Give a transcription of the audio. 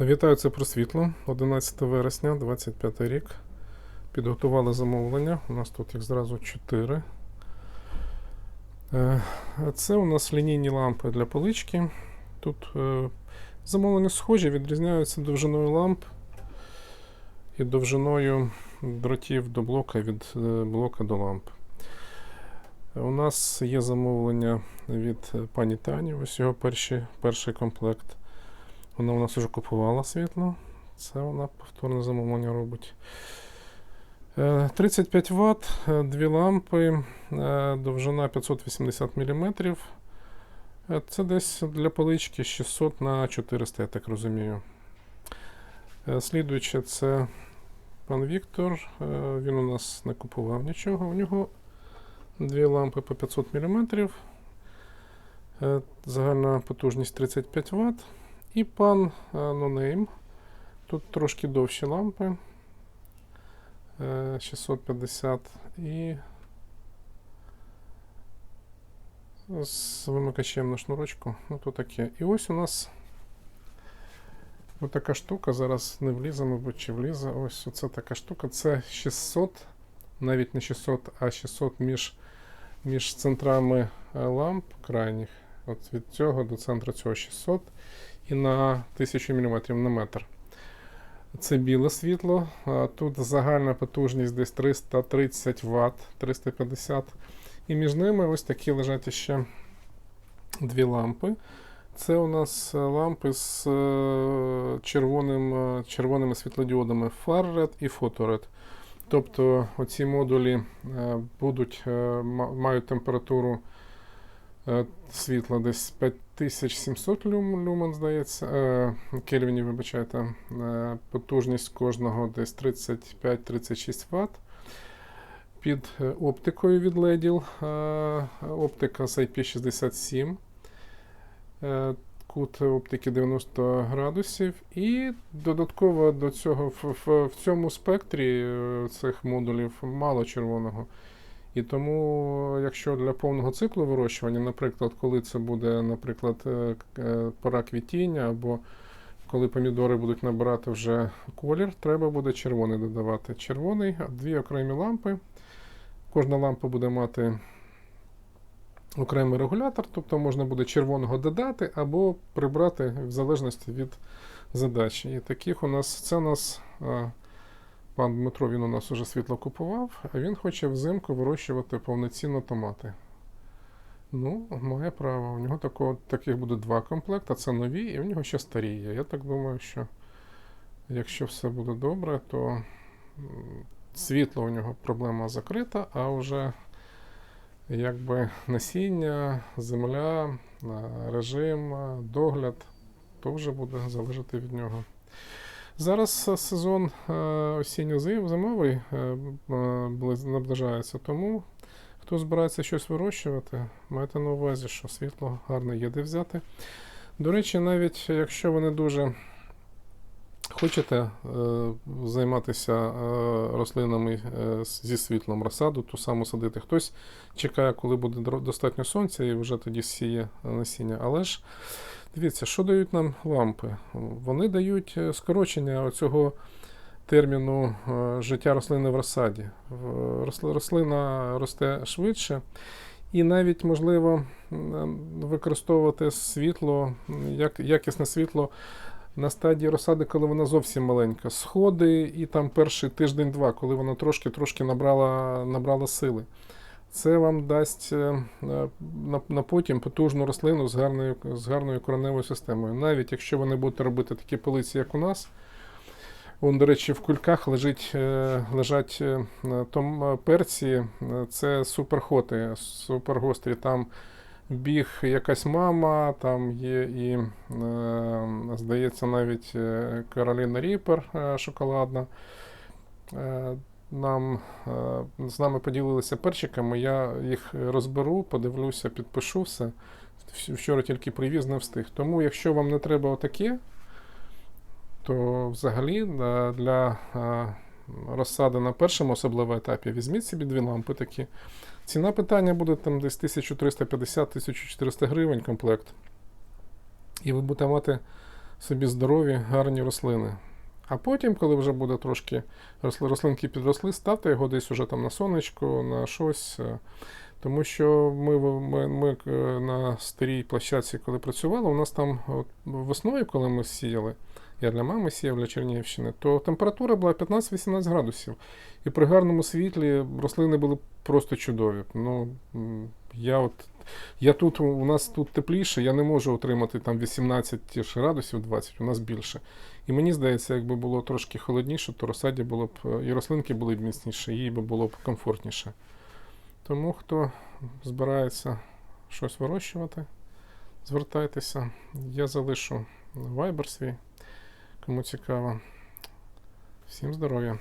Вітаю це про світло. 11 вересня, 25 рік. Підготували замовлення. У нас тут їх зразу 4. Це у нас лінійні лампи для полички. Тут е, замовлення схожі, відрізняються довжиною ламп і довжиною дротів до блока від е, блока до ламп. У нас є замовлення від е, пані Тані. Ось його перший, перший комплект. Вона у нас вже купувала світло. Це вона повторне замовлення робить. Е, 35 Вт, е, дві лампи, е, довжина 580 мм. Е, Це десь для полички 600 на 400, я так розумію. Е, Слідуюче, це пан Віктор. Е, Він у нас не купував нічого. У нього дві лампи по 500 мм. Е, Загальна потужність 35 Вт. І пан е, NoName. Тут трошки довші лампи. Е, 650 і з вимикачем на шнурочку. Ну, то таке. І ось у нас така штука. Зараз не влізе, мабуть, чи влізе. Ось оце така штука. Це 600, навіть не 600, а 600 між, між центрами е, ламп крайніх. От від цього до центру цього 600 і на 1000 мм на метр. Це біле світло. Тут загальна потужність десь 330 Вт, 350. І між ними ось такі лежать ще дві лампи. Це у нас е, лампи з е, червоним, е, червоними світлодіодами FarRed і PhotoRed. Тобто оці модулі будуть, мають температуру світла десь 5700 люм, люмен, здається, е, кельвінів, вибачайте, е, потужність кожного десь 35-36 Вт. Під е, оптикою від LED, е, оптика з IP67, е, кут оптики 90 градусів. І додатково до цього в, в, в цьому спектрі е, цих модулів мало червоного. І тому, якщо для повного циклу вирощування, наприклад, коли це буде, наприклад, е, е, пора квітіння, або коли помідори будуть набирати вже колір, треба буде червоний додавати. Червоний, дві окремі лампи. Кожна лампа буде мати окремий регулятор, тобто можна буде червоного додати або прибрати в залежності від задачі. І таких у нас це у нас. Пан Дмитро він у нас уже світло купував, а він хоче взимку вирощувати повноцінно томати. Ну, має право. У нього тако, таких буде два комплекти, це нові, і у нього ще старі є. Я так думаю, що якщо все буде добре, то світло у нього проблема закрита, а вже якби насіння, земля, е, режим, догляд, то вже буде залежати від нього. Зараз сезон е, осінньо-зимовий е, е, наближається, тому хто збирається щось вирощувати, майте на увазі, що світло гарне є де взяти. До речі, навіть якщо ви не дуже хочете займатися рослинами зі світлом розсаду, ту саму садити. Хтось чекає, коли буде достатньо сонця, і вже тоді сіє насіння. Але ж Дивіться, що дають нам лампи? Вони дають е, скорочення оцього терміну е, життя рослини в розсаді. Рослина росте швидше, і навіть можливо використовувати світло, як, якісне світло на стадії розсади, коли вона зовсім маленька. Сходи і там перший тиждень-два, коли вона трошки-трошки набрала, набрала сили. Це вам дасть е, на, на потім потужну рослину з гарною, з гарною кореневою системою. Навіть якщо ви не будете робити такі полиці, як у нас. Вон, до речі, в кульках лежить, е, лежать е, том, е, перці, це суперхоти, супергострі. Там біг якась мама, там є і, здається, навіть Кароліна Ріпер шоколадна. Нам е, з нами поділилися перчиками. Я їх розберу, подивлюся, підпишу все. Вчора тільки привіз, не встиг. Тому, якщо вам не треба отаке, то взагалі е, для е, розсади на першому особливо етапі візьміть собі дві лампи такі. Ціна питання буде там десь 1350-1400 гривень комплект. І ви будете мати собі здорові, гарні рослини. А потім, коли вже буде трошки рослинки підросли, ставте його десь уже там на сонечко, на щось. е, Тому що ми, ми, ми е, на старій площадці, коли працювали, у нас там от, весною, коли ми сіяли, я для мами сіяв для Чернігівщини, то температура була 15-18 градусів. І при гарному світлі рослини були просто чудові. Ну, я от я тут, у нас тут тепліше, я не можу отримати там 18 градусів 20, у нас більше. І мені здається, якби було трошки холодніше, то розсаді було б і рослинки були б міцніші, їй би було б комфортніше. Тому хто збирається щось вирощувати, звертайтеся. Я залишу вайбер свій, кому цікаво. Всім здоров'я!